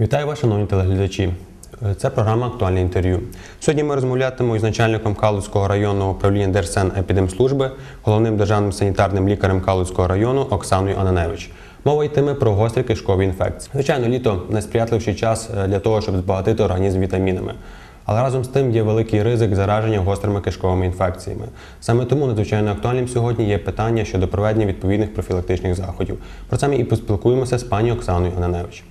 Вітаю вас, шановні телеглядачі. Е, Це програма Актуальне інтерв'ю. Сьогодні ми розмовлятимемо із начальником Калуцького районного управління Держсанепідемслужби, головним державним санітарним лікарем Калуцького району Оксаною Ананевич. Мова йтиме про гострі кишкові інфекції. Звичайно, літо найсприятливіший час е, для того, щоб збагатити організм вітамінами. Але разом з тим є великий ризик зараження гострими кишковими інфекціями. Саме тому надзвичайно актуальним сьогодні є питання щодо проведення відповідних профілактичних заходів. Про це ми і поспілкуємося з пані Оксаною Ананевич.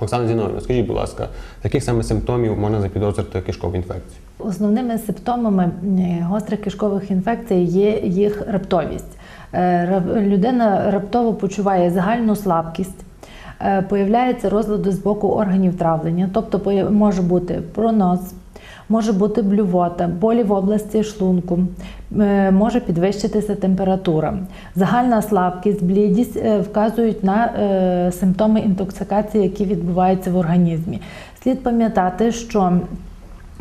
Оксана Зіновна, скажіть, будь ласка, яких саме симптомів можна запідозрити кишкову інфекцію? Основними симптомами е, гострих кишкових інфекцій є їх раптовість. Е, Людина раптово почуває загальну слабкість. е, Появляються розлади з боку органів травлення, тобто може бути пронос, може бути блювота, болі в області шлунку, е, може підвищитися температура. Загальна слабкість, блідість е, вказують на е, симптоми інтоксикації, які відбуваються в організмі. Слід пам'ятати, що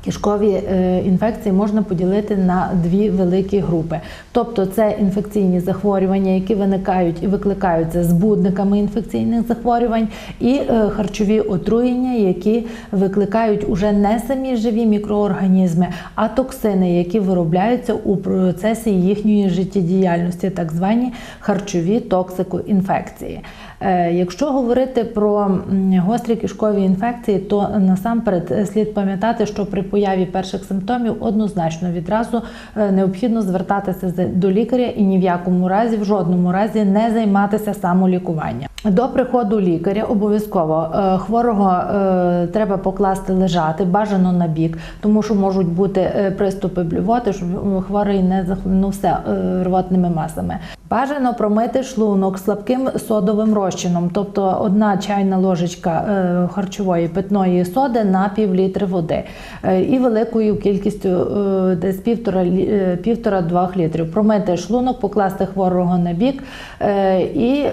Кишкові е, інфекції можна поділити на дві великі групи. Тобто це інфекційні захворювання, які виникають і викликаються збудниками інфекційних захворювань, і е, харчові отруєння, які викликають уже не самі живі мікроорганізми, а токсини, які виробляються у процесі їхньої життєдіяльності, так звані харчові токсикоінфекції. Е, Якщо говорити про гострі кишкові інфекції, то насамперед слід пам'ятати, що при появі перших симптомів однозначно відразу е, необхідно звертатися до лікаря і ні в якому разі, в жодному разі не займатися самолікуванням. До приходу лікаря обов'язково е, хворого е, треба покласти лежати, бажано на бік, тому що можуть бути е, приступи блювоти, щоб хворий не захлинувся рвотними масами. Бажано промити шлунок слабким содовим розчином, тобто одна чайна ложечка харчової питної соди на пів літри води і великою кількістю десь півтора-двох літрів. Промити шлунок, покласти хворого на бік і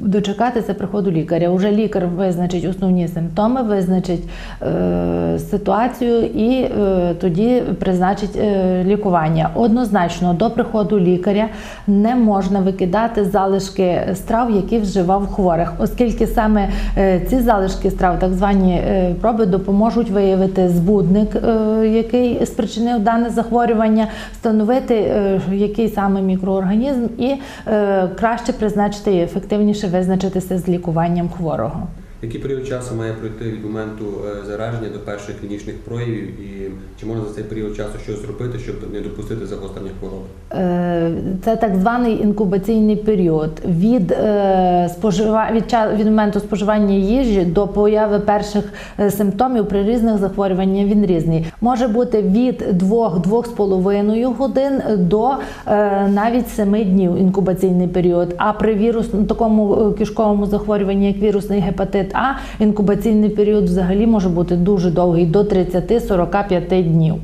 дочекатися приходу лікаря. Уже лікар визначить основні симптоми, визначить е, ситуацію і е, тоді призначить е, лікування. Однозначно до приходу лікаря не можна викидати залишки страв, які вживав хворих, оскільки саме ці залишки страв, так звані проби, допоможуть виявити збудник, який спричинив дане захворювання, встановити який саме мікроорганізм, і краще призначити і ефективніше визначитися з лікуванням хворого. Який період часу має пройти від моменту е, зараження до перших клінічних проявів, і чи можна за цей період часу щось зробити, щоб не допустити загострення хвороби? Е, Це так званий інкубаційний період. Від, е, спожива... від, від моменту споживання їжі до появи перших симптомів при різних захворюваннях він різний. Може бути від 2-2,5 годин до навіть 7 днів інкубаційний період. А при вірусному такому кишковому захворюванні, як вірусний гепатит А, інкубаційний період взагалі може бути дуже довгий до 30-45 днів.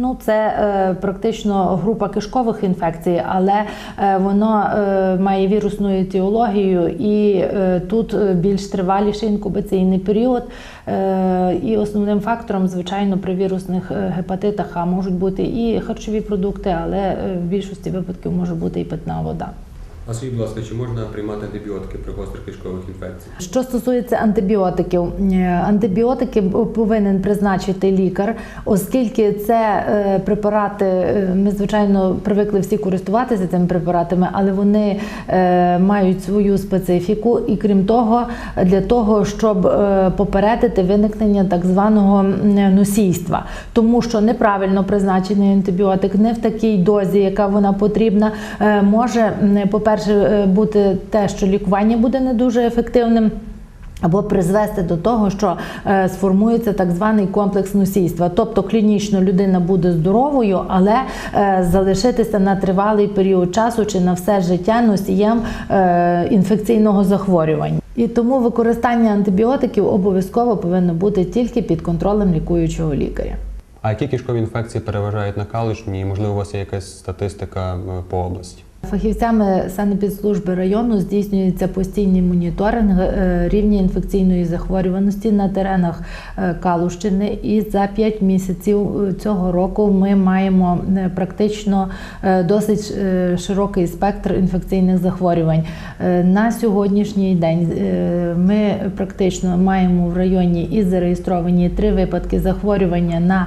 Ну, це е, практично група кишкових інфекцій, але е, воно е, має вірусну етіологію, і е, тут е, більш триваліший інкубаційний період. Е, і основним фактором, звичайно, при вірусних е, гепатитах А можуть бути і харчові продукти, але е, в більшості випадків може бути і питна вода. А скажіть, будь ласка, чи можна приймати антибіотики при гострих кишкових інфекціях? Що стосується антибіотиків, е, антибіотики повинен призначити лікар, оскільки це е, препарати, е, ми звичайно привикли всі користуватися цими препаратами, але вони мають свою специфіку, і крім того, для того, щоб попередити виникнення так званого носійства, тому що неправильно призначений антибіотик не в такій дозі, яка вона потрібна, може, м, по-перше, е, бути те, що лікування буде не дуже ефективним. Або призвести до того, що е, сформується так званий комплекс носійства, тобто клінічно людина буде здоровою, але е, залишитися на тривалий період часу чи на все життя носієм е, інфекційного захворювання. І тому використання антибіотиків обов'язково повинно бути тільки під контролем лікуючого лікаря. А які кишкові інфекції переважають на Каличні? І можливо, у вас є якась статистика е, по області? Фахівцями санепідслужби району здійснюється постійний моніторинг е, рівня інфекційної захворюваності на теренах е, Калущини. І за 5 місяців е, цього року ми маємо практично досить широкий спектр інфекційних захворювань. На сьогоднішній день ми практично маємо в районі і зареєстровані три випадки захворювання на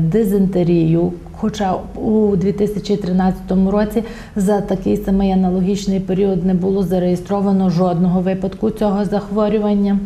дизентерію. Хоча у 2013 році за такий самий аналогічний період не було зареєстровано жодного випадку цього захворювання.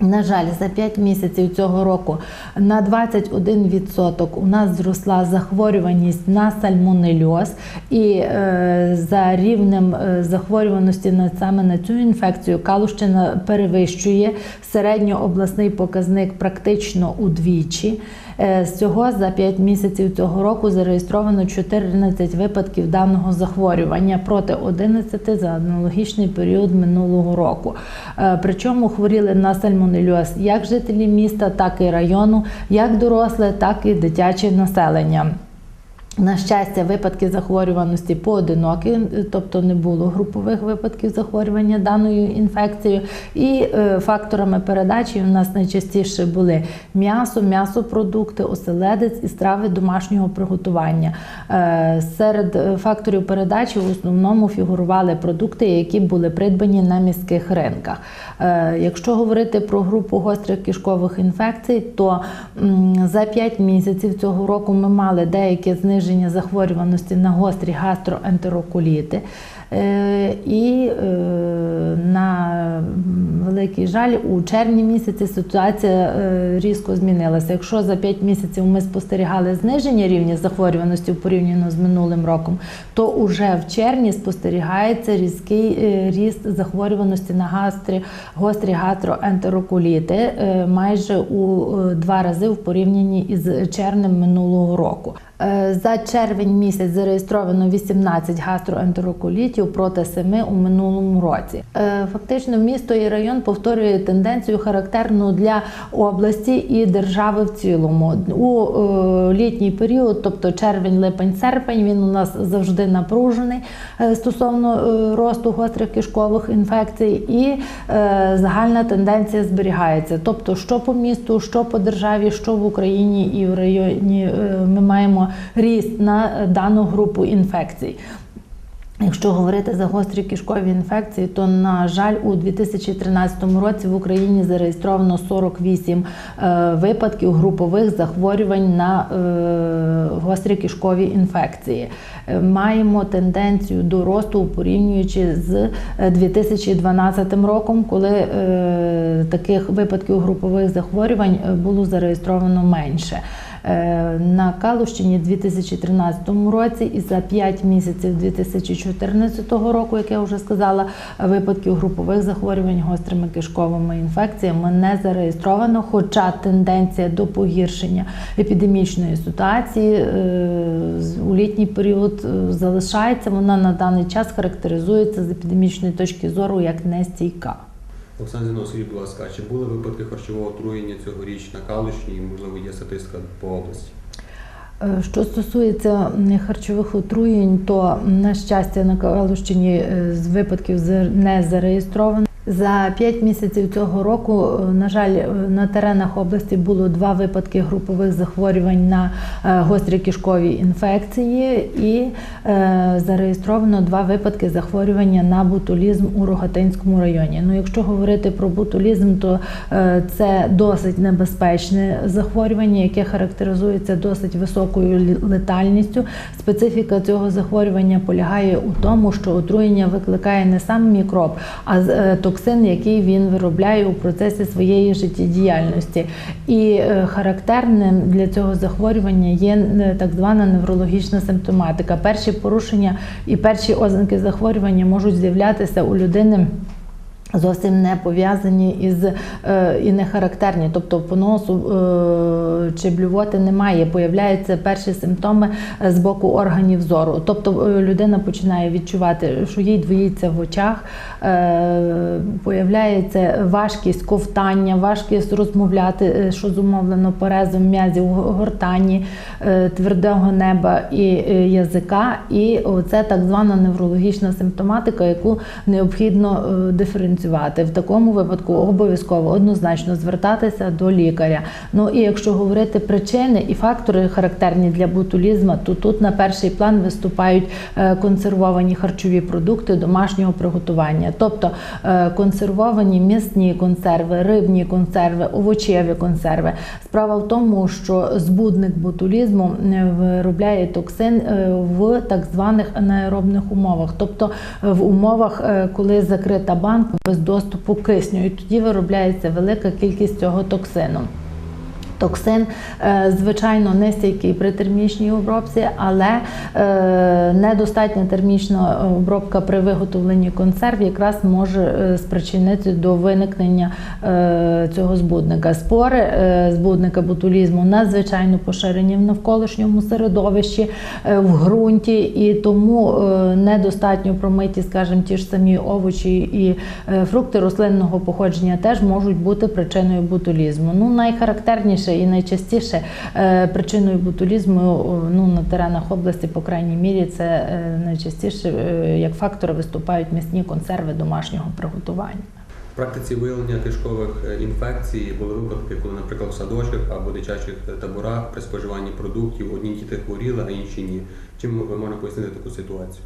На жаль, за 5 місяців цього року на 21% у нас зросла захворюваність на сальмонельоз, і е, за рівнем е, захворюваності на саме на цю інфекцію Калущина перевищує середньообласний показник практично удвічі. Е, Всього за 5 місяців цього року зареєстровано 14 випадків даного захворювання проти 11 за аналогічний період минулого року. Е, Причому хворіли на сальмонельоз як жителі міста, так і району, як доросле, так і дитяче населення. На щастя, випадки захворюваності поодинокі, тобто не було групових випадків захворювання даною інфекцією. І е, факторами передачі у нас найчастіше були м'ясо, м'ясопродукти, оселедець і страви домашнього приготування. Е, серед е, факторів передачі в основному фігурували продукти, які були придбані на міських ринках. Якщо говорити про групу гострих кишкових інфекцій, то за 5 місяців цього року ми мали деяке зниження захворюваності на гострі гастроентерокуліти. Е, І е, на великий жаль, у червні місяці ситуація е, різко змінилася. Якщо за 5 місяців ми спостерігали зниження рівня захворюваності порівняно з минулим роком, то уже в червні спостерігається різкий ріст захворюваності на гастрі, гострі гастроентерокуліти майже у два рази в порівнянні із червнем минулого року. За червень місяць зареєстровано 18 гастроентерокулітів проти 7 у минулому році. Е, Фактично, місто і район повторює тенденцію характерну для області і держави в цілому. У е, літній період, тобто червень, липень, серпень, він у нас завжди напружений е, стосовно росту гострих кишкових інфекцій, і загальна тенденція зберігається. Тобто, що по місту, що по державі, що в Україні і в районі ми маємо ріст на дану групу інфекцій. Якщо говорити за гострі кишкові інфекції, то на жаль, у 2013 році в Україні зареєстровано 48 е, випадків групових захворювань на е, гострі кишкові інфекції. Е, Маємо тенденцію до росту порівнюючи з е, 2012 роком, коли таких випадків групових захворювань було зареєстровано менше. Е, На Калущині у 2013 році і за 5 місяців 2014 року, як я вже сказала, випадків групових захворювань гострими кишковими інфекціями не зареєстровано, хоча тенденція до погіршення епідемічної ситуації е, у літній період е, залишається. Вона на даний час характеризується з епідемічної точки зору як нестійка. Олександр Зіно, скажіть, будь ласка, чи були випадки харчового отруєння цьогоріч на Калушні можливо, є статистика по області? Е, Що стосується харчових отруєнь, то на щастя на Калущині е, з випадків не зареєстровано. За 5 місяців цього року, е, на жаль, е, на теренах області було два випадки групових захворювань на е, гострі кишкові інфекції, і зареєстровано два випадки захворювання на ботулізм у Рогатинському районі. Ну, якщо говорити про ботулізм, то це досить небезпечне захворювання, яке характеризується досить високою летальністю. Специфіка цього захворювання полягає у тому, що отруєння викликає не сам мікроб, а е, токсин, який він виробляє у процесі своєї життєдіяльності. І е, характерним для цього захворювання є е, так звана неврологічна симптоматика. Перші порушення і перші ознаки захворювання можуть з'являтися у людини Зовсім не пов'язані із е, і не характерні, тобто поносу е, чи блювоти немає. Появляються перші симптоми е, з боку органів зору. Тобто людина починає відчувати, що їй двоїться в очах, появляється важкість ковтання, важкість розмовляти, що зумовлено порезом м'язів гортані, твердого неба і язика. І це так звана неврологічна симптоматика, яку необхідно е, диференціювати. В такому випадку обов'язково однозначно звертатися до лікаря. Ну і якщо говорити причини і фактори характерні для ботулізму, то тут на перший план виступають е, консервовані харчові продукти домашнього приготування, тобто е, консервовані м'ясні консерви, рибні консерви, овочеві консерви. Справа в тому, що збудник ботулізму виробляє токсин е, в так званих анаеробних умовах, тобто в умовах, коли закрита банка без доступу кисню, і тоді виробляється велика кількість цього токсину. Токсин, е, звичайно, нестійкий при термічній обробці, але е, недостатня термічна обробка при виготовленні консерв якраз може е, спричинити до виникнення цього збудника. Спори збудника ботулізму надзвичайно поширені в навколишньому середовищі, в ґрунті, і тому недостатньо промиті, скажімо, ті ж самі овочі і фрукти рослинного походження теж можуть бути причиною ботулізму. Ну, найхарактерніше і найчастіше е, причиною ботулізму ну, на теренах області, по крайній мірі, це е, найчастіше е, як фактори виступають м'ясні консерви домашнього приготування. В практиці виявлення кишкових е, інфекцій були випадки, коли, наприклад, в садочках або дитячих е, таборах при споживанні продуктів одні діти хворіли, а інші ні. Чим ви можна пояснити таку ситуацію?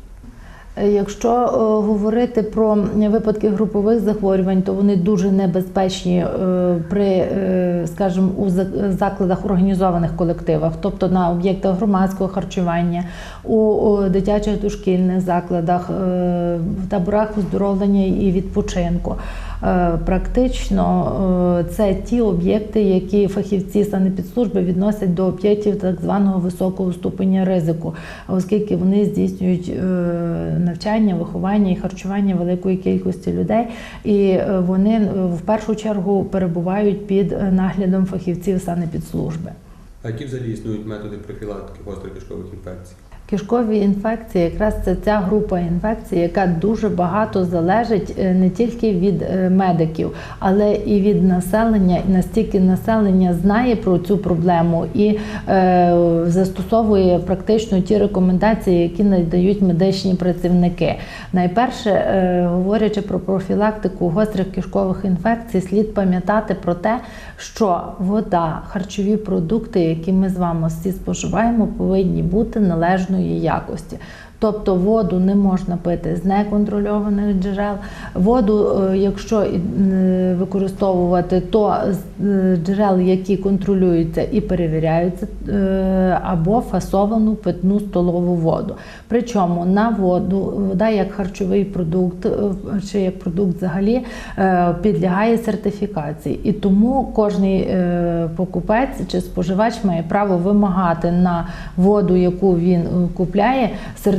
Е, Якщо е, говорити про випадки групових захворювань, то вони дуже небезпечні е, при, скажімо, у закладах організованих колективах, тобто на об'єктах громадського харчування, у, дитячих дошкільних закладах, в таборах оздоровлення і відпочинку. Практично це ті об'єкти, які фахівці санепідслужби відносять до об'єктів так званого високого ступеня ризику, оскільки вони здійснюють навчання, виховання і харчування великої кількості людей, і е, вони е, в першу чергу перебувають під е, наглядом фахівців санепідслужби. А які взагалі існують методи профілактики гострих кишкових інфекцій? Кишкові інфекції якраз це ця група інфекцій, яка дуже багато залежить е, не тільки від е, медиків, але і від населення. І настільки населення знає про цю проблему і е, застосовує практично ті рекомендації, які надають медичні працівники. Найперше, е, говорячи про профілактику гострих кишкових інфекцій, слід пам'ятати про те, що вода, харчові продукти, які ми з вами всі споживаємо, повинні бути належної якості. Тобто воду не можна пити з неконтрольованих джерел. Воду, е, якщо е, використовувати, то з е, джерел, які контролюються і перевіряються, або фасовану питну столову воду. Причому на воду вода як харчовий продукт чи як продукт взагалі підлягає сертифікації. І тому е, покупець чи споживач має право вимагати на воду, яку він купляє,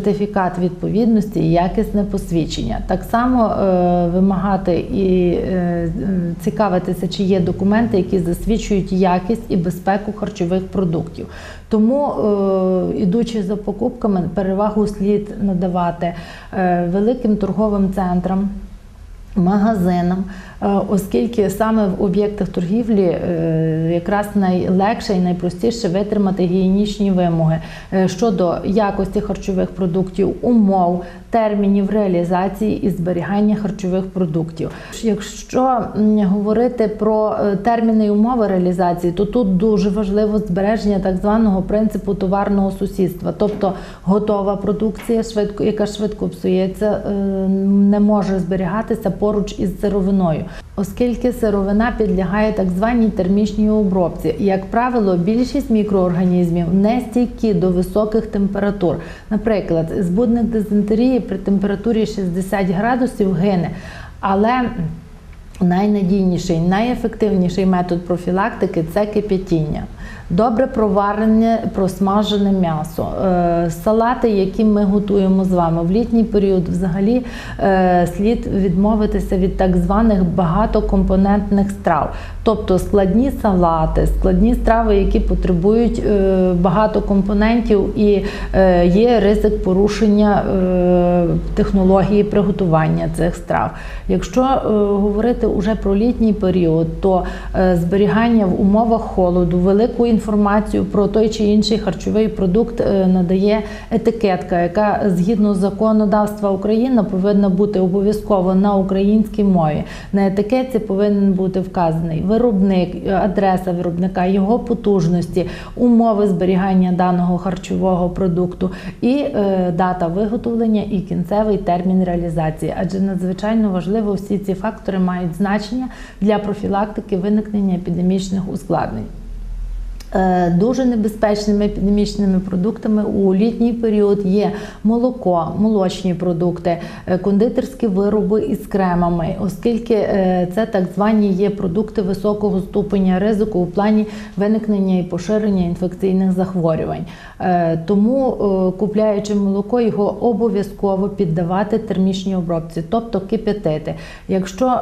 сертифікат відповідності і якісне посвідчення. Так само е, вимагати і е, цікавитися, чи є документи, які засвідчують якість і безпеку харчових продуктів. Тому, е, ідучи за покупками, перевагу слід надавати великим торговим центрам. Магазинам, е, оскільки саме в об'єктах торгівлі е, якраз найлегше і найпростіше витримати гігієнічні вимоги е, щодо якості харчових продуктів, умов, термінів реалізації і зберігання харчових продуктів. Якщо говорити про терміни і умови реалізації, то тут дуже важливо збереження так званого принципу товарного сусідства, тобто готова продукція, швидко, яка швидко псується, не може зберігатися поруч із сировиною, оскільки сировина підлягає так званій термічній обробці. Як правило, більшість мікроорганізмів не стійкі до високих температур. Наприклад, збудник дизентерії при температурі 60 градусів гине, але Найнадійніший, найефективніший метод профілактики це кип'ятіння. Добре проварене, просмажене м'ясо, Е, салати, які ми готуємо з вами в літній період, взагалі е, слід відмовитися від так званих багатокомпонентних страв, тобто складні салати, складні страви, які потребують е, багато компонентів, і є ризик порушення технології приготування цих страв. Якщо говорити уже про літній період, то е, зберігання в умовах холоду, велику інформацію про той чи інший харчовий продукт е, надає етикетка, яка згідно законодавства України повинна бути обов'язково на українській мові. На етикетці повинен бути вказаний виробник, е, адреса виробника, його потужності, умови зберігання даного харчового продукту і дата виготовлення і кінцевий термін реалізації. Адже надзвичайно важливо всі ці фактори мають значення для профілактики виникнення епідемічних ускладнень. Е, Дуже небезпечними епідемічними продуктами у літній період є молоко, молочні продукти, е, кондитерські вироби із кремами, оскільки е, це так звані є продукти високого ступеня ризику у плані виникнення і поширення інфекційних захворювань. Тому, купляючи молоко, його обов'язково піддавати термічній обробці, тобто кип'ятити. Якщо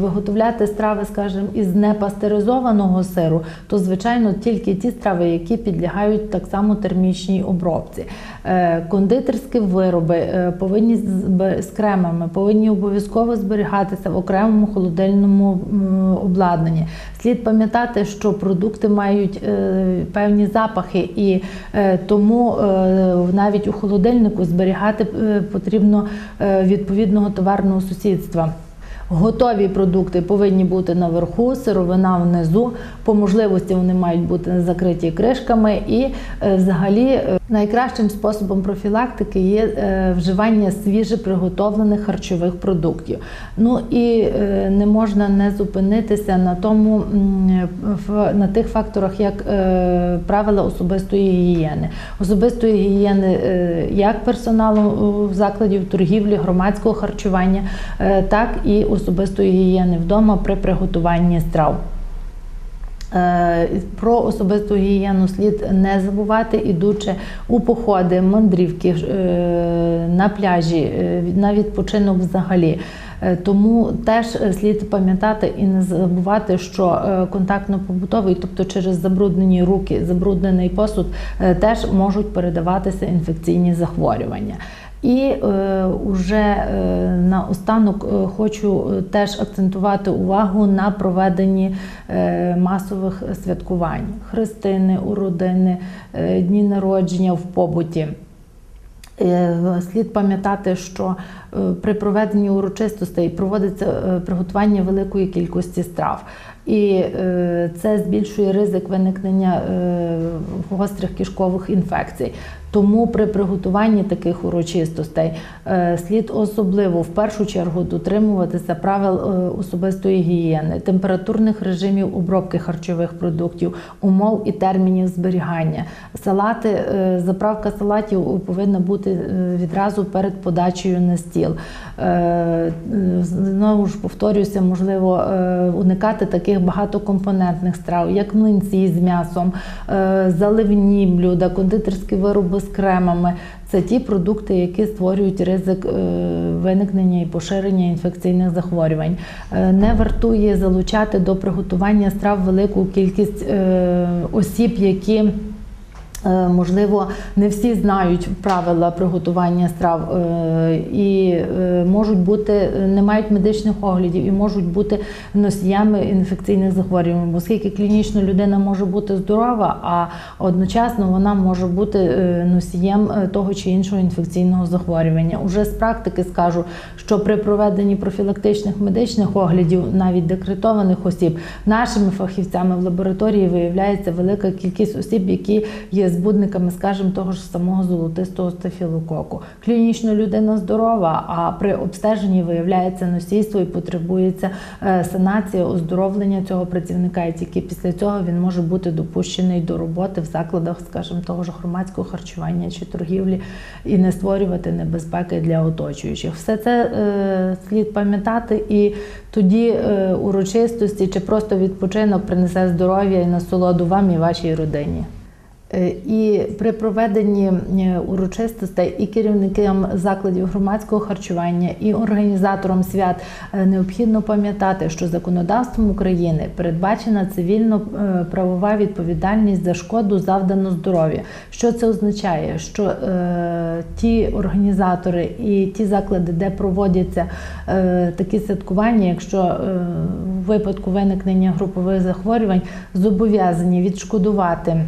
виготовляти страви, скажімо, із непастеризованого сиру, то звичайно тільки ті страви, які підлягають так само термічній обробці. Е, Кондитерські вироби е, повинні з- кремами, повинні обов'язково зберігатися в окремому холодильному обладнанні. Слід пам'ятати, що продукти мають е, певні запахи, і тому навіть у холодильнику зберігати потрібно відповідного товарного сусідства. Готові продукти повинні бути наверху, сировина внизу. По можливості вони мають бути закриті кришками. І е, взагалі е, найкращим способом профілактики є е, вживання свіже приготовлених харчових продуктів. Ну і не можна не зупинитися на тому на тих факторах, як правила особистої гігієни. Особистої гігієни як персоналу закладів торгівлі, громадського харчування, так і особистої гігієни вдома при приготуванні страв. Е, Про особисту гігієну слід не забувати, ідучи у походи, мандрівки е, на пляжі, е, на відпочинок взагалі. Тому теж слід пам'ятати і не забувати, що контактно-побутовий, тобто через забруднені руки, забруднений посуд, теж можуть передаватися інфекційні захворювання. І е, уже е, наостанок е, хочу е, теж акцентувати увагу на проведенні е, масових святкувань: хрестини, уродини, е, дні народження в побуті. Е, Слід пам'ятати, що е, при проведенні урочистостей проводиться приготування великої кількості страв, і це збільшує ризик виникнення гострих кишкових інфекцій. Тому при приготуванні таких урочистостей е, слід особливо в першу чергу дотримуватися правил е, особистої гігієни, температурних режимів обробки харчових продуктів, умов і термінів зберігання. Салати, е, заправка салатів повинна бути відразу перед подачею на стіл. Знову ж повторюся, можливо уникати таких багатокомпонентних страв, як млинці з м'ясом, заливні блюда, кондитерські вироби з кремами. Це ті продукти, які створюють ризик е, виникнення і поширення інфекційних захворювань. Е, Не вартує залучати до приготування страв велику кількість е, осіб, які Можливо, не всі знають правила приготування страв е, і е, можуть бути, не мають медичних оглядів і можуть бути носіями інфекційних захворювань, оскільки клінічно людина може бути здорова, а одночасно вона може бути е, носієм е, того чи іншого інфекційного захворювання. Уже з практики скажу, що при проведенні профілактичних медичних оглядів, навіть декретованих осіб, нашими фахівцями в лабораторії виявляється велика кількість осіб, які є збудниками, скажімо, того ж самого золотистого стафілококу. Клінічно людина здорова, а при обстеженні виявляється носійство і потребується е, санація, оздоровлення цього працівника. І тільки після цього він може бути допущений до роботи в закладах, скажімо, того ж громадського харчування чи торгівлі і не створювати небезпеки для оточуючих. Все це е, слід пам'ятати, і тоді е, урочистості чи просто відпочинок принесе здоров'я і насолоду вам і вашій родині. Е, І при проведенні е, урочистостей і керівникам закладів громадського харчування, і організаторам свят е, необхідно пам'ятати, що законодавством України передбачена цивільно-правова відповідальність за шкоду завдану здоров'ю. Що це означає? Що е, ті організатори і ті заклади, де проводяться е, такі святкування, якщо е, в випадку виникнення групових захворювань зобов'язані відшкодувати.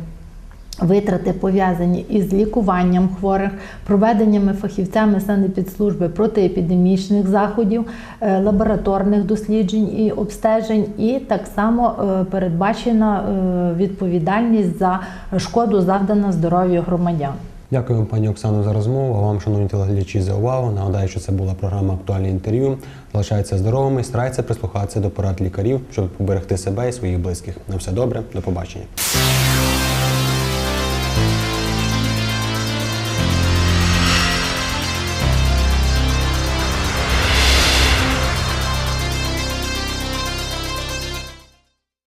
Витрати пов'язані із лікуванням хворих, проведеннями фахівцями санепідслужби протиепідемічних заходів, е, лабораторних досліджень і обстежень, і так само е, передбачена е, відповідальність за шкоду завдану здоров'ю громадян. Дякую пані Оксано, за розмову. Вам, шановні телеглядачі, за увагу. Нагадаю, що це була програма Актуальне інтерв'ю. Залишайтеся здоровими старайтеся прислухатися до порад лікарів, щоб поберегти себе і своїх близьких. На все добре, до побачення.